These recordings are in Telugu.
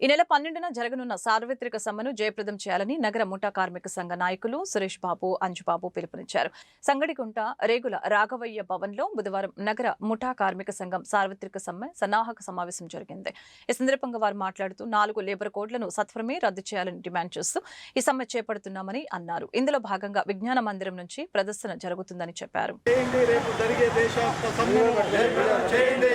ఈ నెల పన్నెండున జరగనున్న సార్వత్రిక సమ్మెను జయప్రదం చేయాలని నగర ముఠా కార్మిక సంఘ నాయకులు సురేష్ బాబు అంజుబాబు పిలుపునిచ్చారు. సంగడిగుంట రేగుల రాఘవయ్య భవన్లో బుధవారం నగర ముఠా కార్మిక సంఘం సార్వత్రిక సమ్మె సన్నాహక సమావేశం జరిగింది. ఈ సందర్భంగా వారు మాట్లాడుతూ నాలుగు లేబర్ కోడ్లను సత్వరమే రద్దు చేయాలని డిమాండ్ చేస్తూ ఈ సమ్మె చేపడుతున్నామని అన్నారు. ఇందులో భాగంగా విజ్ఞాన మందిరం నుంచి ప్రదర్శన జరుగుతుందని చెప్పారు. చేయండి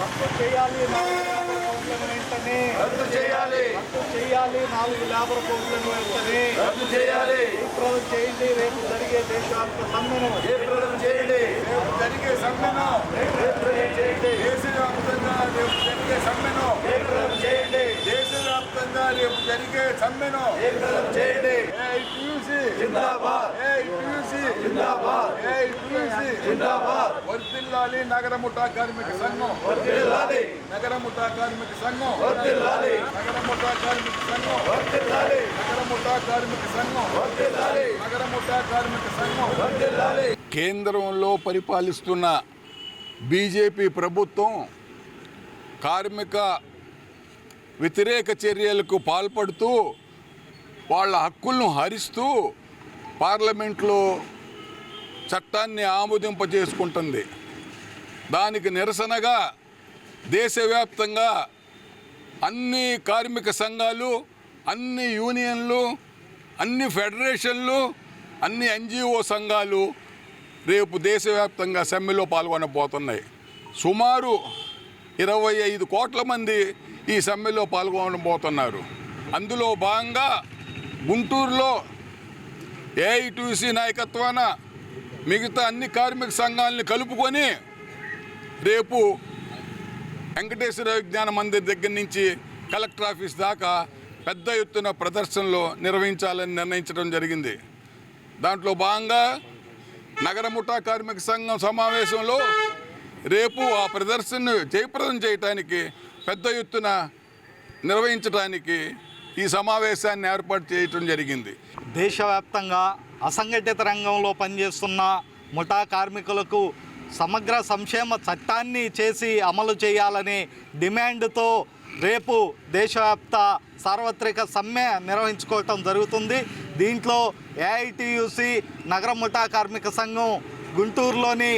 రద్దు చేయాలి వెంటనే రద్దు చేయాలి రద్దు చేయాలి నాలుగు లేబర్ కోడ్లను వెంటనే రద్దు చేయాలి విప్లవం చేయండి రేపు జరిగే దేశవ్యాప్త సమ్మెను విప్లవం చేయండి రేపు జరిగే సమ్మెను చేయండి దేశవ్యాప్తంగా రేపు జరిగే సమ్మెను చేయండి దేశవ్యాప్తంగా రేపు జరిగే సమ్మెను చేయండి ఏఐటీయూసీ జిందాబాద్ ఏఐటీయూసీ జిందాబాద్. ఏఐటీయూసీ జిందాబాద్. వర్దిల్లాలి నగర ముఠా కార్మిక సంఘం. వర్ధిల్లాలి నగర ముఠా కార్మిక సంఘం. వర్ధిల్లాలి నగర ముఠా కార్మిక సంఘం. వర్ధిల్లాలి నగర ముఠా కార్మిక సంఘం. వర్ధిల్లాలి నగర ముఠా కార్మిక సంఘం. వర్ధిల్లాలి కేంద్రంలో పరిపాలిస్తున్న బీజేపీ ప్రభుత్వం కార్మిక వ్యతిరేక చర్యలకు పాల్పడుతూ వాళ్ళ హక్కులను హరిస్తూ పార్లమెంట్లో చట్టాన్ని ఆమోదింపజేసుకుంటుంది. దానికి నిరసనగా దేశవ్యాప్తంగా అన్ని కార్మిక సంఘాలు అన్ని యూనియన్లు అన్ని ఫెడరేషన్లు అన్ని ఎన్జిఓ సంఘాలు రేపు దేశవ్యాప్తంగా సమ్మెలో పాల్గొనబోతున్నాయి. సుమారు ఇరవై ఐదు కోట్ల మంది ఈ సమ్మెలో పాల్గొనబోతున్నారు. అందులో భాగంగా గుంటూరులో ఏఐటీసీ నాయకత్వాన మిగతా అన్ని కార్మిక సంఘాలని కలుపుకొని రేపు వెంకటేశ్వర విజ్ఞాన మందిర్ దగ్గర నుంచి కలెక్టర్ ఆఫీస్ దాకా పెద్ద ఎత్తున ప్రదర్శనలు నిర్వహించాలని నిర్ణయించడం జరిగింది. దాంట్లో భాగంగా నగరముఠా కార్మిక సంఘం సమావేశంలో రేపు ఆ ప్రదర్శనను జయప్రదం చేయటానికి పెద్ద ఎత్తున నిర్వహించడానికి ఈ సమావేశాన్ని ఏర్పాటు చేయటం జరిగింది. దేశవ్యాప్తంగా అసంఘటిత రంగంలో పనిచేస్తున్న ముఠా కార్మికులకు సమగ్ర సంక్షేమ చట్టాన్ని చేసి అమలు చేయాలనే డిమాండ్తో రేపు దేశవ్యాప్త సార్వత్రిక సమ్మె నిర్వహించుకోవటం జరుగుతుంది. దీంట్లో ఏఐటియుసి నగర ముఠా కార్మిక సంఘం గుంటూరులోని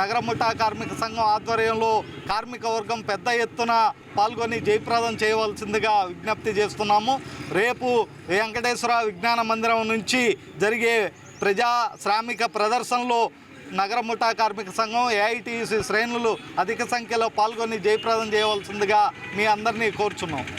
నగర ముఠా కార్మిక సంఘం ఆధ్వర్యంలో కార్మిక వర్గం పెద్ద ఎత్తున పాల్గొని జయప్రదం చేయవలసిందిగా విజ్ఞప్తి చేస్తున్నాము. రేపు వెంకటేశ్వర విజ్ఞాన మందిరం నుంచి జరిగే ప్రజా శ్రామిక ప్రదర్శనలో నగర ముఠా కార్మిక సంఘం ఏఐటిసి శ్రేణులు అధిక సంఖ్యలో పాల్గొని జయప్రదం చేయవలసిందిగా మీ అందరినీ కోరుచున్నాం.